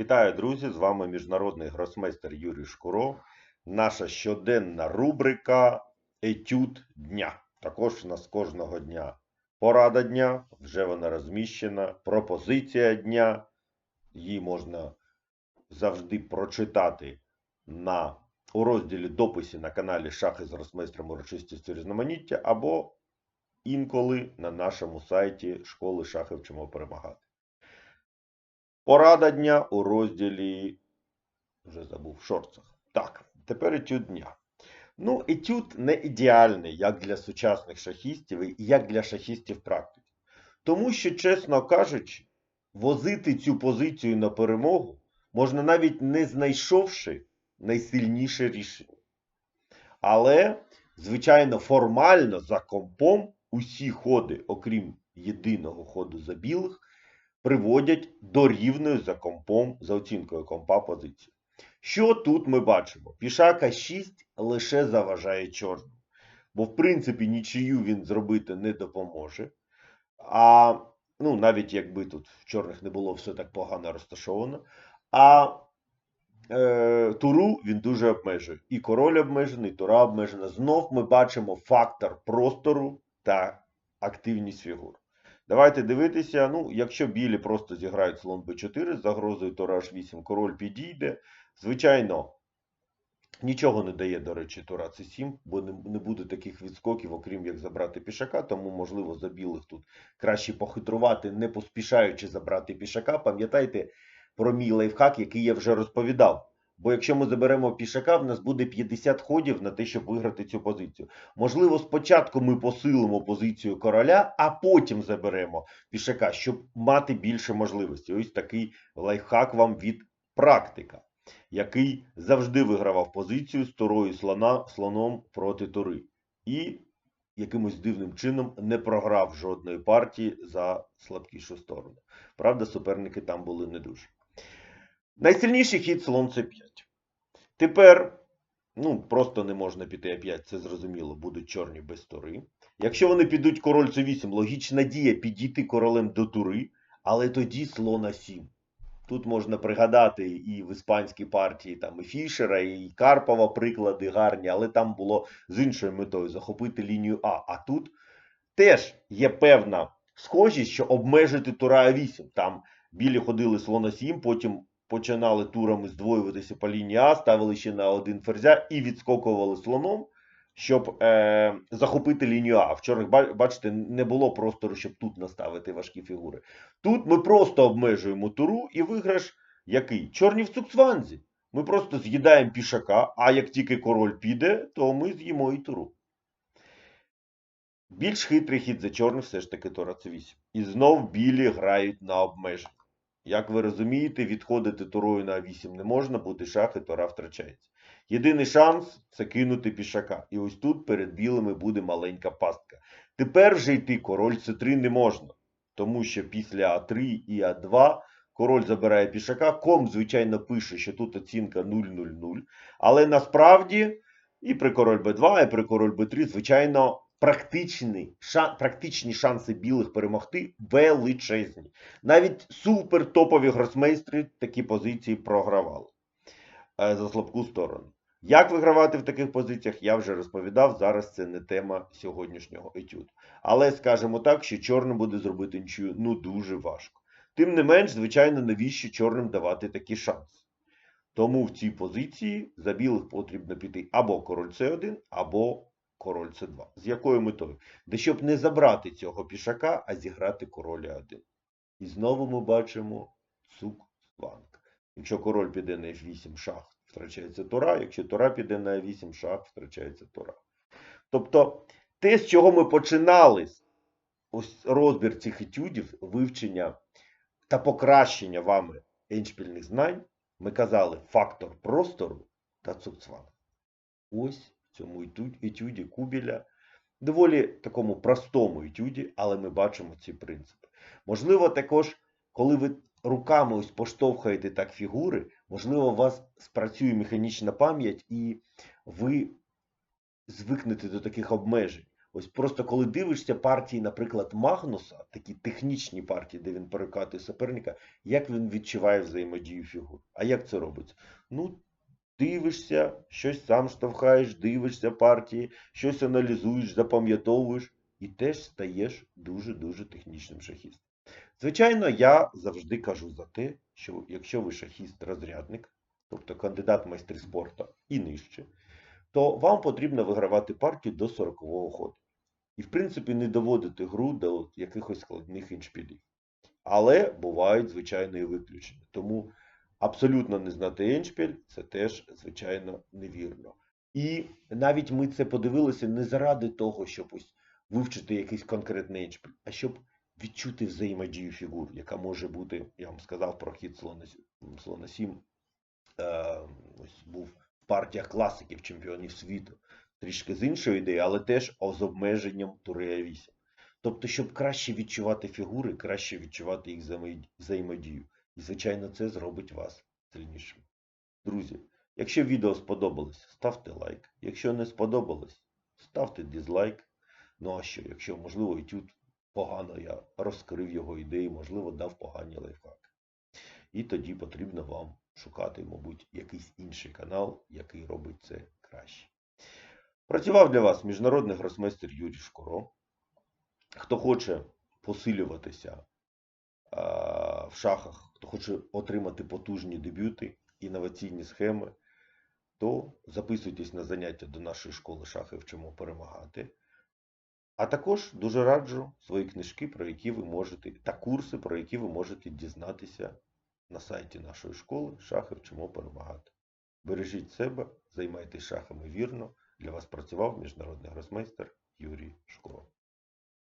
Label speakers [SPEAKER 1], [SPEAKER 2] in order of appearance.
[SPEAKER 1] Вітаю, друзі! З вами міжнародний гросмейстер Юрій Шкуро. Наша щоденна рубрика Етюд дня. Також у нас кожного дня порада дня, вже вона розміщена. Пропозиція дня. Її можна завжди прочитати на, у розділі дописі на каналі Шахи з гросмейстром урочистості різноманіття або інколи на нашому сайті школи шахи вчимо перемагати. Порада дня у розділі. Вже забув в шорцах. Так, тепер етюд дня. Ну, етюд не ідеальний як для сучасних шахістів як для шахістів практики. Тому що, чесно кажучи, возити цю позицію на перемогу можна навіть не знайшовши найсильніше рішення. Але, звичайно, формально за компом усі ходи, окрім єдиного ходу за білих, приводять до рівної за компом, за оцінкою компа позиції. Що тут ми бачимо? Пішака 6 лише заважає чорному. Бо, в принципі, нічию він зробити не допоможе. А ну, навіть якби тут в чорних не було все так погано розташовано. А е, туру він дуже обмежує. І король обмежений, і тура обмежена. Знов ми бачимо фактор простору та активність фігур. Давайте дивитися. Ну, якщо білі просто зіграють слон b4 з загрозою тура h8, король підійде. Звичайно, нічого не дає, до речі, тура c7, бо не буде таких відскоків, окрім як забрати пішака, тому, можливо, за білих тут краще похитрувати, не поспішаючи забрати пішака. Пам'ятайте про мій лайфхак, який я вже розповідав. Бо якщо ми заберемо пішака, в нас буде 50 ходів на те, щоб виграти цю позицію. Можливо, спочатку ми посилимо позицію короля, а потім заберемо пішака, щоб мати більше можливостей. Ось такий лайфхак вам від практика, який завжди вигравав позицію з турою слона, слоном проти тури. І якимось дивним чином не програв жодної партії за слабкішу сторону. Правда, суперники там були не дуже. Найсильніший хід слон c5. Тепер, ну, просто не можна піти А5, це зрозуміло, будуть чорні без тури. Якщо вони підуть король c8, логічна дія підійти королем до тури, але тоді слон А7. Тут можна пригадати і в іспанській партії там і Фішера, і Карпова приклади гарні, але там було з іншою метою захопити лінію А. А тут теж є певна схожість, що обмежити тура А8. Там білі ходили слона 7, потім починали турами здвоюватися по лінії А, ставили ще на один ферзя і відскокували слоном, щоб е, захопити лінію А. В чорних, ба- бачите, не було простору, щоб тут наставити важкі фігури. Тут ми просто обмежуємо туру і виграш який? Чорні в цукцванзі. Ми просто з'їдаємо пішака, а як тільки король піде, то ми з'їмо і туру. Більш хитрий хід за чорних все ж таки Тора C8. І знов білі грають на обмеження. Як ви розумієте, відходити турою на А8 не можна, буде шах і тора втрачається. Єдиний шанс це кинути пішака. І ось тут перед білими буде маленька пастка. Тепер вже йти король С3 не можна, тому що після А3 і А2 король забирає пішака. Ком, звичайно, пише, що тут оцінка 0-0-0. Але насправді і при король Б2, і при король Б3, звичайно, практичні, ша, практичні шанси білих перемогти величезні. Навіть супер топові гросмейстри такі позиції програвали е, за слабку сторону. Як вигравати в таких позиціях, я вже розповідав. Зараз це не тема сьогоднішнього етюду. Але скажемо так, що чорним буде зробити нічию ну дуже важко. Тим не менш, звичайно, навіщо чорним давати такі шанси? Тому в цій позиції за білих потрібно піти або король С1, або король С2. З якою метою? Де щоб не забрати цього пішака, а зіграти короля 1. І знову ми бачимо цук фланг. Якщо король піде на F8 шах, втрачається тура, якщо тура піде на А8 шах, втрачається тура. Тобто те, з чого ми починали ось розбір цих етюдів, вивчення та покращення вами еншпільних знань, ми казали фактор простору та цукцванг. Ось цьому етю- етюді Кубіля, доволі такому простому етюді, але ми бачимо ці принципи. Можливо, також, коли ви руками ось поштовхаєте так фігури, можливо, у вас спрацює механічна пам'ять і ви звикнете до таких обмежень. Ось просто коли дивишся партії, наприклад, Магнуса, такі технічні партії, де він перекатує суперника, як він відчуває взаємодію фігур. А як це робиться? Ну, дивишся, щось сам штовхаєш, дивишся партії, щось аналізуєш, запам'ятовуєш і теж стаєш дуже-дуже технічним шахістом. Звичайно, я завжди кажу за те, що якщо ви шахіст-розрядник, тобто кандидат майстри спорту і нижче, то вам потрібно вигравати партію до 40-го ходу. І, в принципі, не доводити гру до якихось складних іншпілів. Але бувають, звичайно, і виключення. Тому абсолютно не знати еншпіль це теж, звичайно, невірно. І навіть ми це подивилися не заради того, щоб ось вивчити якийсь конкретний еншпіль, а щоб відчути взаємодію фігур, яка може бути, я вам сказав про хід слона, слона 7, е, ось був в партіях класиків чемпіонів світу. Трішки з іншої ідеї, але теж з обмеженням турея 8. Тобто, щоб краще відчувати фігури, краще відчувати їх взаємодію. І, звичайно, це зробить вас сильнішим. Друзі, якщо відео сподобалось, ставте лайк. Якщо не сподобалось, ставте дизлайк. Ну а що, якщо, можливо, і тут погано я розкрив його ідеї, можливо, дав погані лайфхаки. І тоді потрібно вам шукати, мабуть, якийсь інший канал, який робить це краще. Працював для вас міжнародний гросмейстер Юрій Шкуро. Хто хоче посилюватися в шахах, хто хоче отримати потужні дебюти, інноваційні схеми, то записуйтесь на заняття до нашої школи шахи вчимо перемагати. А також дуже раджу свої книжки, про які ви можете, та курси, про які ви можете дізнатися на сайті нашої школи Шахи вчимо перемагати. Бережіть себе, займайтесь шахами вірно. Для вас працював міжнародний гросмейстер Юрій Шкуро.